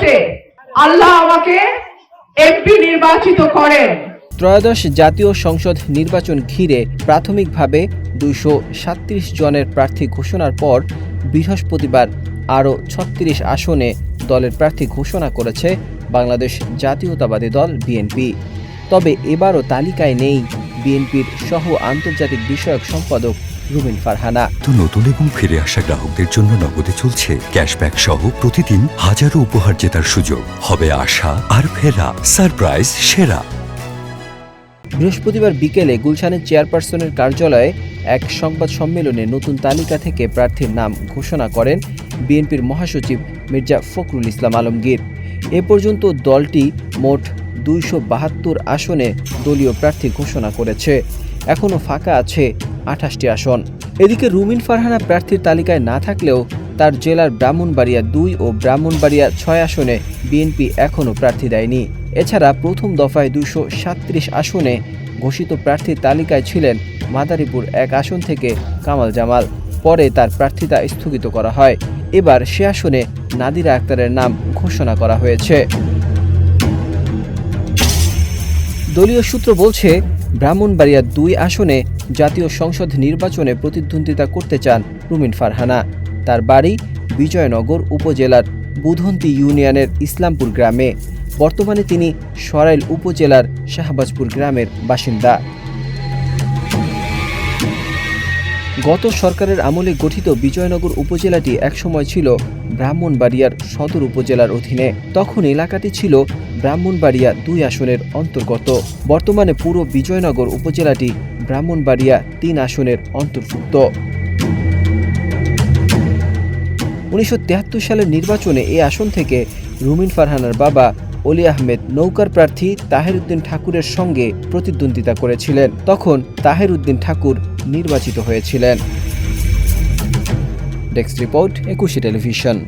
ভোটে আল্লাহ আমাকে এমপি নির্বাচিত করেন। ত্রয়োদশ জাতীয় সংসদ নির্বাচন ঘিরে প্রাথমিকভাবে দুইশো জনের প্রার্থী ঘোষণার পর বৃহস্পতিবার আরও ছত্রিশ আসনে দলের প্রার্থী ঘোষণা করেছে বাংলাদেশ জাতীয়তাবাদী দল বিএনপি তবে এবারও তালিকায় নেই বিএনপির সহ আন্তর্জাতিক বিষয়ক সম্পাদক রুমিন ফারহানা। তো নতুন এবং ফিরে আসা গ্রাহকদের জন্য নগদে চলছে ক্যাশব্যাক সহ প্রতিদিন হাজারো উপহার জেতার সুযোগ। হবে আশা আর ফেরা সারপ্রাইজ সেরা। বৃহস্পতিবার বিকেলে গুলশানের চেয়ারপারসনের কার্যালয়ে এক সংবাদ সম্মেলনে নতুন তালিকা থেকে প্রার্থীর নাম ঘোষণা করেন বিএনপির মহাসচিব মির্জা ফখরুল ইসলাম আলমগীর। এ পর্যন্ত দলটি মোট দুইশো বাহাত্তর আসনে দলীয় প্রার্থী ঘোষণা করেছে। এখনও ফাঁকা আছে আঠাশটি আসন। এদিকে রুমিন ফারহানা প্রার্থীর তালিকায় না থাকলেও তার জেলার ব্রাহ্মণবাড়িয়া দুই ও ব্রাহ্মণবাড়িয়া ছয় আসনে বিএনপি এখনও প্রার্থী দেয়নি। এছাড়া প্রথম দফায় দুশো আসনে ঘোষিত প্রার্থীর তালিকায় ছিলেন মাদারীপুর এক আসন থেকে কামাল জামাল। পরে তার প্রার্থিতা স্থগিত করা হয়। এবার সে আসনে নাদিরা আক্তারের নাম ঘোষণা করা হয়েছে। দলীয় সূত্র বলছে ব্রাহ্মণবাড়িয়া দুই আসনে জাতীয় সংসদ নির্বাচনে প্রতিদ্বন্দ্বিতা করতে চান রুমিন ফারহানা। তার বাড়ি বিজয়নগর উপজেলার বুধন্তি ইউনিয়নের ইসলামপুর গ্রামে। বর্তমানে তিনি সরাইল উপজেলার শাহবাজপুর গ্রামের বাসিন্দা। গত সরকারের আমলে গঠিত বিজয়নগর উপজেলাটি একসময় ছিল ব্রাহ্মণবাড়িয়ার সদর উপজেলার অধীনে। তখন এলাকাটি ছিল ব্রাহ্মণবাড়িয়া দুই আসনের অন্তর্গত। বর্তমানে পুরো বিজয়নগর উপজেলাটি ব্রাহ্মণবাড়িয়া তিন আসনের অন্তর্ভুক্ত। উনিশশো সালের নির্বাচনে এই আসন থেকে রুমিন ফারহানার বাবা অলি আহমেদ নৌকার প্রার্থী তাহের উদ্দিন ঠাকুরের সঙ্গে প্রতিদ্বন্দ্বিতা করেছিলেন। তখন তাহের উদ্দিন ঠাকুর নির্বাচিত হয়েছিলেন। Desk report Ekushey television.